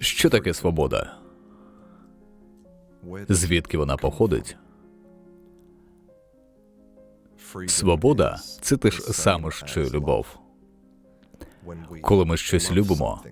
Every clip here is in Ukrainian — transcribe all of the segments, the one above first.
Що таке свобода? Звідки вона походить? Свобода це те ж саме, що й любов. Коли ми щось любимо,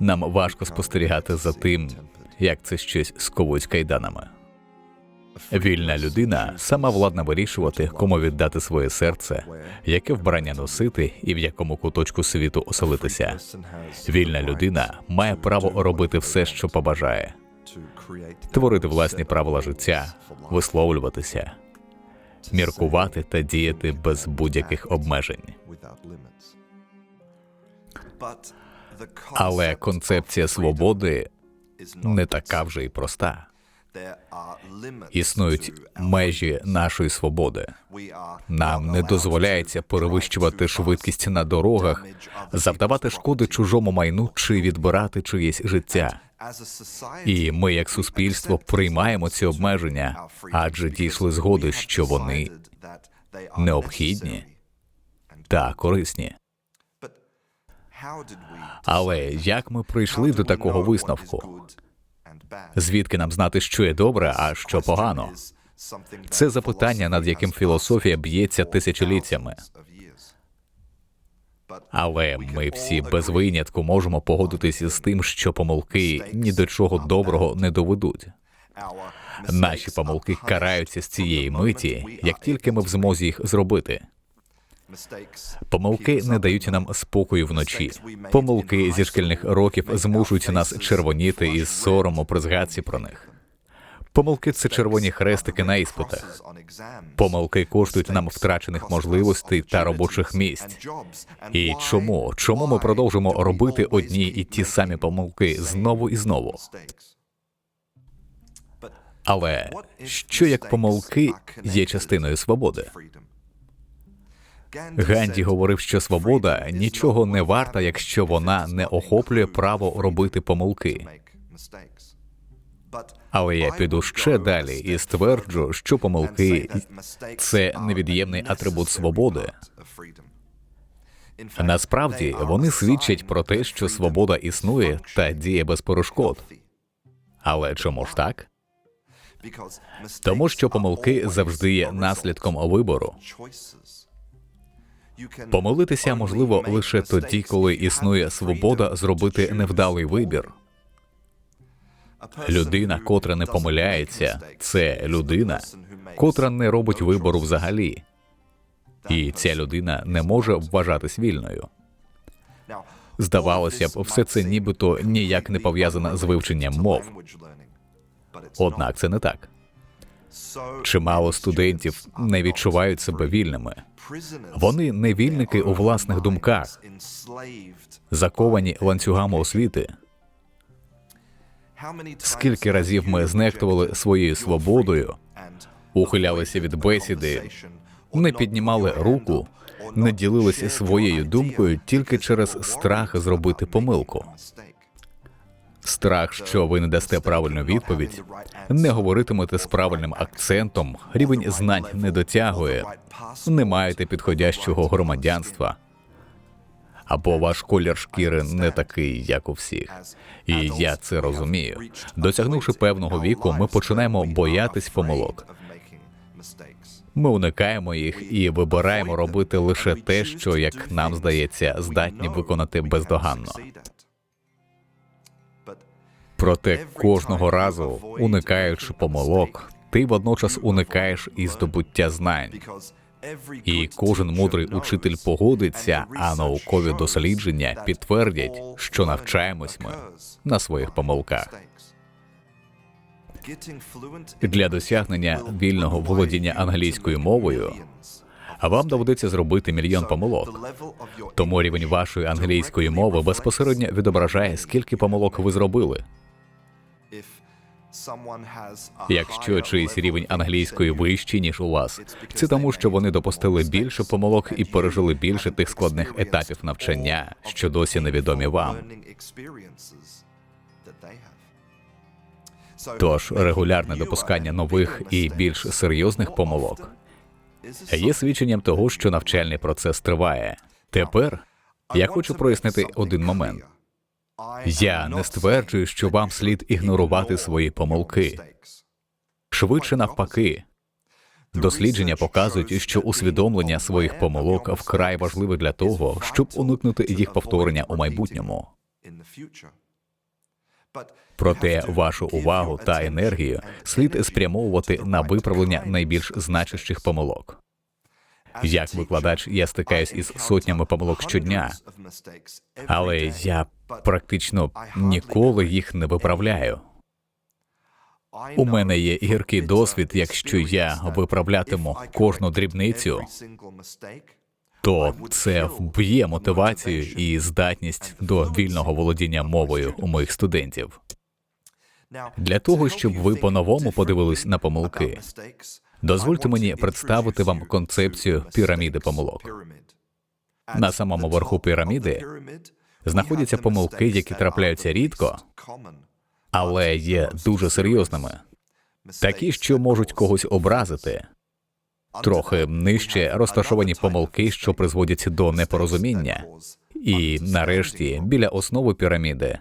нам важко спостерігати за тим, як це щось сковують кайданами. Вільна людина сама владна вирішувати, кому віддати своє серце, яке вбрання носити і в якому куточку світу оселитися. Вільна людина має право робити все, що побажає, творити власні правила життя, висловлюватися, міркувати та діяти без будь-яких обмежень. Але концепція свободи не така вже й проста. Існують межі нашої свободи. Нам не дозволяється перевищувати швидкість на дорогах, завдавати шкоди чужому майну чи відбирати чиєсь життя. І ми, як суспільство, приймаємо ці обмеження, адже дійшли згоди, що вони необхідні та корисні. Але як ми прийшли до такого висновку? Звідки нам знати, що є добре, а що погано? Це запитання, над яким філософія б'ється тисячоліттями. Але ми всі без винятку можемо погодитися з тим, що помилки ні до чого доброго не доведуть. Наші помилки караються з цієї миті, як тільки ми в змозі їх зробити. Помилки не дають нам спокою вночі. Помилки зі шкільних років змушують нас червоніти із сорому при згадці про них. Помилки це червоні хрестики на іспитах. Помилки коштують нам втрачених можливостей та робочих місць. І чому? Чому ми продовжимо робити одні і ті самі помилки знову і знову? Але що як помилки є частиною свободи? Ганді говорив, що свобода нічого не варта, якщо вона не охоплює право робити помилки. Але я піду ще далі і стверджу, що помилки це невід'ємний атрибут свободи. Насправді вони свідчать про те, що свобода існує та діє без перешкод. Але чому ж так? Тому що помилки завжди є наслідком вибору. Помилитися можливо лише тоді, коли існує свобода зробити невдалий вибір. Людина, котра не помиляється, це людина, котра не робить вибору взагалі, і ця людина не може вважатись вільною. Здавалося б, все це нібито ніяк не пов'язане з вивченням мов. Однак це не так. Чимало студентів не відчувають себе вільними. Вони невільники у власних думках, заковані ланцюгами освіти. Скільки разів ми знехтували своєю свободою, ухилялися від бесіди, не піднімали руку, не ділилися своєю думкою тільки через страх зробити помилку. Страх, що ви не дасте правильну відповідь, не говоритимете з правильним акцентом, рівень знань не дотягує, не маєте підходящого громадянства. Або ваш колір шкіри не такий, як у всіх, і я це розумію. Досягнувши певного віку, ми починаємо боятись помилок. Ми уникаємо їх і вибираємо робити лише те, що, як нам здається, здатні виконати бездоганно. Проте кожного разу, уникаючи помилок, ти водночас уникаєш і здобуття знань. І кожен мудрий учитель погодиться, а наукові дослідження підтвердять, що навчаємось ми на своїх помилках. Для досягнення вільного володіння англійською мовою вам доведеться зробити мільйон помилок. Тому рівень вашої англійської мови безпосередньо відображає, скільки помилок ви зробили. Якщо чийсь рівень англійської вищий, ніж у вас, це тому, що вони допустили більше помилок і пережили більше тих складних етапів навчання, що досі невідомі вам. Тож регулярне допускання нових і більш серйозних помилок є свідченням того, що навчальний процес триває. Тепер я хочу прояснити один момент. Я не стверджую, що вам слід ігнорувати свої помилки. Швидше навпаки. Дослідження показують, що усвідомлення своїх помилок вкрай важливе для того, щоб уникнути їх повторення у майбутньому. Проте вашу увагу та енергію слід спрямовувати на виправлення найбільш значущих помилок. Як викладач, я стикаюсь із сотнями помилок щодня, але я практично ніколи їх не виправляю. У мене є гіркий досвід, якщо я виправлятиму кожну дрібницю, то це вб'є мотивацію і здатність до вільного володіння мовою у моїх студентів. Для того, щоб ви по-новому подивились на помилки, дозвольте мені представити вам концепцію піраміди помилок. На самому верху піраміди знаходяться помилки, які трапляються рідко, але є дуже серйозними, такі, що можуть когось образити. Трохи нижче розташовані помилки, що призводять до непорозуміння, і нарешті біля основи піраміди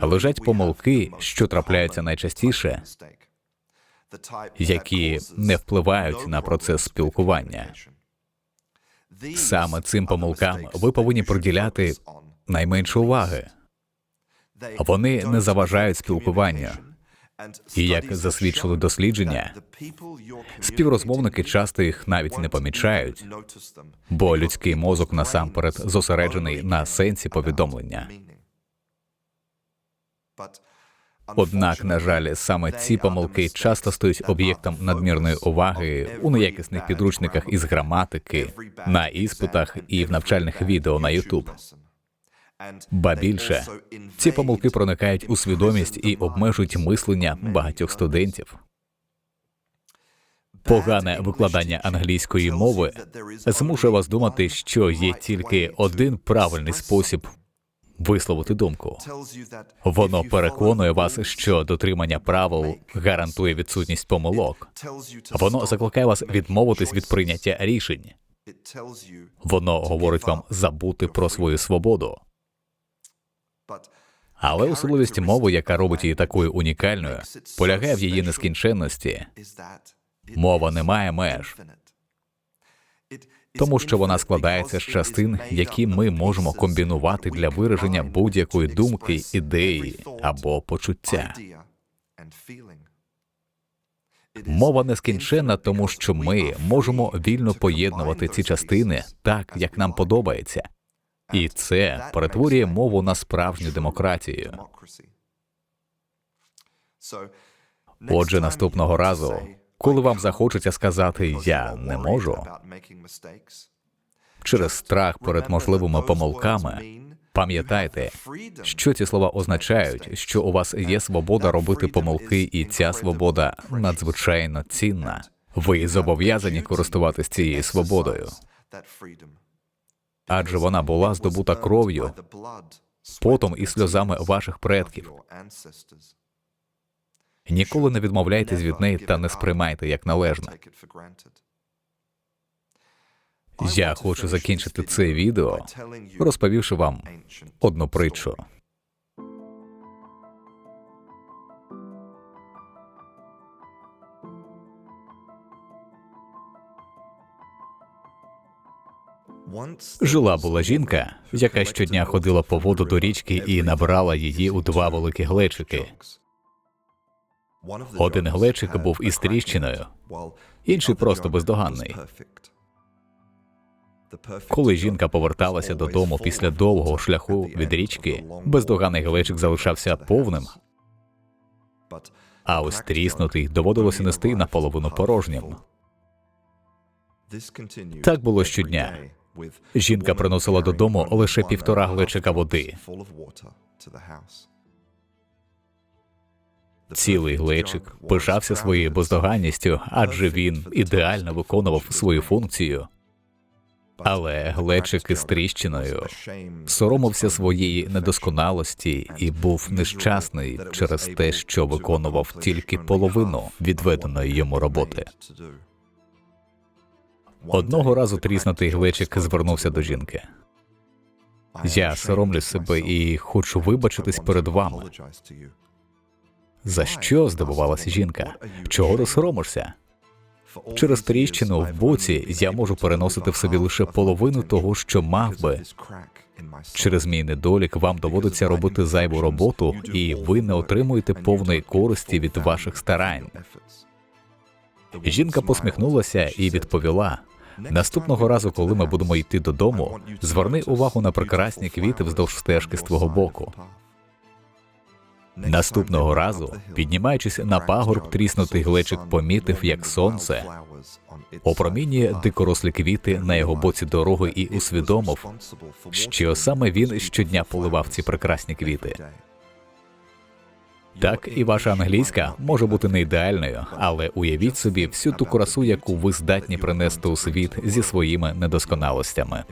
лежать помилки, що трапляються найчастіше, які не впливають на процес спілкування. Саме цим помилкам ви повинні приділяти найменше уваги. Вони не заважають спілкуванню. І як засвідчили дослідження, співрозмовники часто їх навіть не помічають, бо людський мозок насамперед зосереджений на сенсі повідомлення. Однак, на жаль, саме ці помилки часто стають об'єктом надмірної уваги у неякісних підручниках із граматики, на іспитах і в навчальних відео на YouTube. Ба більше ці помилки проникають у свідомість і обмежують мислення багатьох студентів. Погане викладання англійської мови змушує вас думати, що є тільки один правильний спосіб висловити думку. Воно переконує вас, що дотримання правил гарантує відсутність помилок. Воно закликає вас відмовитись від прийняття рішень. Воно говорить вам забути про свою свободу. Але особливість мови, яка робить її такою унікальною, полягає в її нескінченності. Мова не має меж, тому що вона складається з частин, які ми можемо комбінувати для вираження будь-якої думки, ідеї або почуття. Мова нескінченна, тому що ми можемо вільно поєднувати ці частини так, як нам подобається, і це перетворює мову на справжню демократію. Отже, наступного разу, коли вам захочеться сказати я не можу через страх перед можливими помилками, пам'ятайте, що ці слова означають, що у вас є свобода робити помилки, і ця свобода надзвичайно цінна. Ви зобов'язані користуватись цією свободою, адже вона була здобута кров'ю, потом і сльозами ваших предків. Ніколи не відмовляйтесь від неї та не сприймайте як належне. Я хочу закінчити це відео, розповівши вам одну притчу. Жила була жінка, яка щодня ходила по воду до річки і набирала її у два великі глечики. Один глечик був із тріщиною, інший просто бездоганний. Коли жінка поверталася додому після довгого шляху від річки, бездоганний глечик залишався повним, а ось тріснутий доводилося нести наполовину порожнім. Так було щодня. Жінка приносила додому лише півтора глечика води. Цілий глечик пишався своєю бездоганністю, адже він ідеально виконував свою функцію. Але глечик із тріщиною соромився своєї недосконалості і був нещасний через те, що виконував тільки половину відведеної йому роботи. Одного разу тріснутий глечик звернувся до жінки. Я соромлю себе і хочу вибачитись перед вами. За що здивувалася жінка? Чого ти соромишся? Через тріщину в боці я можу переносити в собі лише половину того, що мав би. Через мій недолік вам доводиться робити зайву роботу, і ви не отримуєте повної користі від ваших старань. Жінка посміхнулася і відповіла: наступного разу, коли ми будемо йти додому, зверни увагу на прекрасні квіти вздовж стежки з твого боку. Наступного разу, піднімаючись на пагорб, тріснутий глечик помітив, як сонце опромінює дикорослі квіти на його боці дороги і усвідомив, що саме він щодня поливав ці прекрасні квіти. Так і ваша англійська може бути не ідеальною, але уявіть собі всю ту красу, яку ви здатні принести у світ зі своїми недосконалостями.